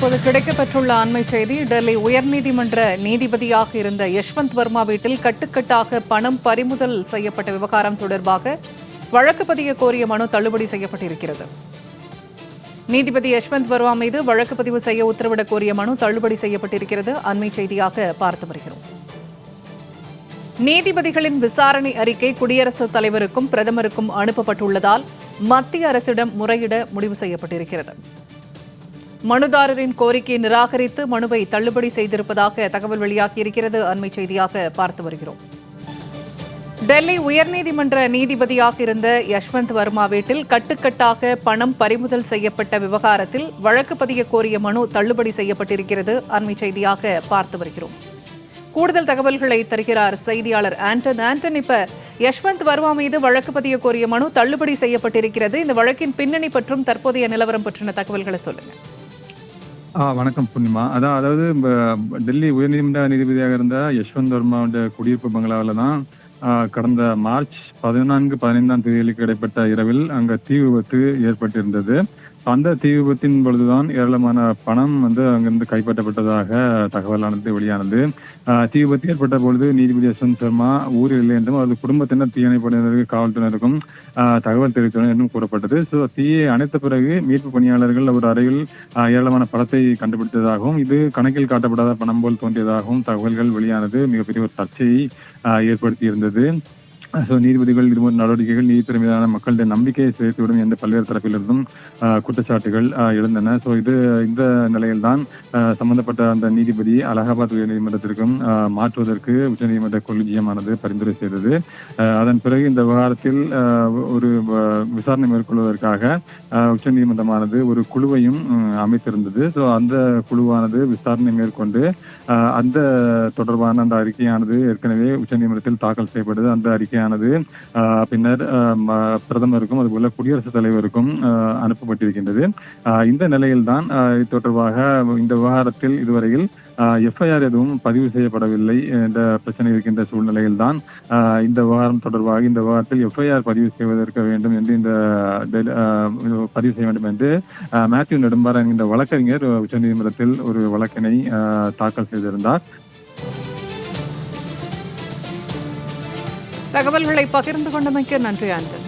தற்போது கிடைக்கப்பெற்றுள்ள அண்மை செய்தி டெல்லி உயர்நீதிமன்ற நீதிபதியாக இருந்த யஷ்வந்த் வர்மா வீட்டில் கட்டுக்கட்டாக பணம் பறிமுதல் செய்யப்பட்ட விவகாரம் தொடர்பாக வழக்கு பதிய கோரிய மனு தள்ளுபடி செய்யப்பட்டிருக்கிறது. நீதிபதி யஷ்வந்த் வர்மா மீது வழக்கு பதிவு செய்ய உத்தரவிடக் கோரிய மனு தள்ளுபடி செய்யப்பட்டிருக்கிறது. அண்மை செய்தியாக பார்த்து வருகிறோம். நீதிபதிகளின் விசாரணை அறிக்கை குடியரசுத் தலைவருக்கும் பிரதமருக்கும் அனுப்பப்பட்டுள்ளதால் மத்திய அரசிடம் முறையிட முடிவு செய்யப்பட்டிருக்கிறது. மனுதாரரின் கோரிக்கையை நிராகரித்து மனுவை தள்ளுபடி செய்திருப்பதாக தகவல் வெளியாகியிருக்கிறது. அண்மை செய்தியாக பார்த்து வருகிறோம். டெல்லி உயர்நீதிமன்ற நீதிபதியாக இருந்த யஷ்வந்த் வர்மா வீட்டில் கட்டுக்கட்டாக பணம் பறிமுதல் செய்யப்பட்ட விவகாரத்தில் வழக்கு பதிய கோரிய மனு தள்ளுபடி செய்யப்பட்டிருக்கிறது. அண்மை செய்தியாக பார்த்து வருகிறோம். கூடுதல் தகவல்களை தருகிறார் செய்தியாளர் ஆண்டன். ஆண்டன் இப்ப யஷ்வந்த் வர்மா மீது வழக்கு பதிய கோரிய மனு தள்ளுபடி செய்யப்பட்டிருக்கிறது. இந்த வழக்கின் பின்னணி பற்றும் தற்போதைய நிலவரம் பற்றின தகவல்களை சொல்லுங்க. ஆ வணக்கம் பூர்ணிமா. அதான் அதாவது டெல்லி உயர்நீதிமன்ற நீதிபதியாக இருந்த யஷ்வந்த் வர்மாவோட குடியிருப்பு பங்களாவில் தான் கடந்த மார்ச் பதினான்கு பதினைந்தாம் தேதிகளுக்கு இடைப்பட்ட இரவில் அங்கே தீ விபத்து ஏற்பட்டிருந்தது. அந்த தீ விபத்தின் பொழுதுதான் ஏராளமான பணம் வந்து அங்கிருந்து கைப்பற்றப்பட்டதாக தகவலானது வெளியானது. தீ விபத்து ஏற்பட்ட பொழுது நீதிபதி யஷ்வந்த் சர்மா ஊரில் இல்லை என்றும் அவரது குடும்பத்தினர் தீயணைப்பினருக்கு காவல்துறையினருக்கும் தகவல் தெரிவித்தனர் என்றும் கூறப்பட்டது. ஸோ தீயை அணைத்த பிறகு மீட்பு பணியாளர்கள் ஒரு அறையில் ஏராளமான பணத்தை கண்டுபிடித்ததாகவும் இது கணக்கில் காட்டப்படாத பணம் போல் தோன்றியதாகவும் தகவல்கள் வெளியானது. மிகப்பெரிய ஒரு சர்ச்சையை ஏற்படுத்தியிருந்தது. ஸோ நீதிபதிகள் இதுபோன்ற நடவடிக்கைகள் நீதித்துறை மீதான மக்களுடைய நம்பிக்கையை சேர்த்துவிடும் என்ற பல்வேறு தரப்பிலிருந்தும் குற்றச்சாட்டுகள் எழுந்தன. ஸோ இது இந்த நிலையில்தான் ஆ, சம்பந்தப்பட்ட அந்த நீதிபதி அலகாபாத் உயர்நீதிமன்றத்திற்கும் மாற்றுவதற்கு உச்சநீதிமன்ற கொலிஜியமானது பரிந்துரை செய்தது. அதன் பிறகு இந்த விவகாரத்தில் ஒரு விசாரணை மேற்கொள்வதற்காக உச்சநீதிமன்றமானது ஒரு குழுவையும் அமைத்திருந்தது. ஸோ அந்த குழுவானது விசாரணை மேற்கொண்டு அந்த தொடர்பான அந்த அறிக்கையானது ஏற்கனவே உச்சநீதிமன்றத்தில் தாக்கல் செய்யப்பட்டது. அந்த அறிக்கை அறிக்கையானது பின்னர் பிரதமருக்கும் அதுபோல குடியரசுத் தலைவருக்கும் அனுப்பப்பட்டிருக்கின்றது. இந்த நிலையில்தான் இது தொடர்பாக இந்த விவகாரத்தில் இதுவரையில் எஃப்ஐஆர் எதுவும் பதிவு செய்யப்படவில்லை என்ற பிரச்சனை இருக்கின்ற சூழ்நிலையில்தான் ஆ, இந்த விவகாரம் தொடர்பாக இந்த விவகாரத்தில் எஃப்ஐஆர் பதிவு செய்வதற்கு வேண்டும் என்று இந்த பதிவு செய்ய வேண்டும் என்று மேத்யூ நெடும்பார் என்கின்ற வழக்கறிஞர் உச்சநீதிமன்றத்தில் ஒரு வழக்கினை தாக்கல் செய்திருந்தார். தகவல்களை பகிர்ந்து கொண்டமைக்கு நன்றி ஆண்டன்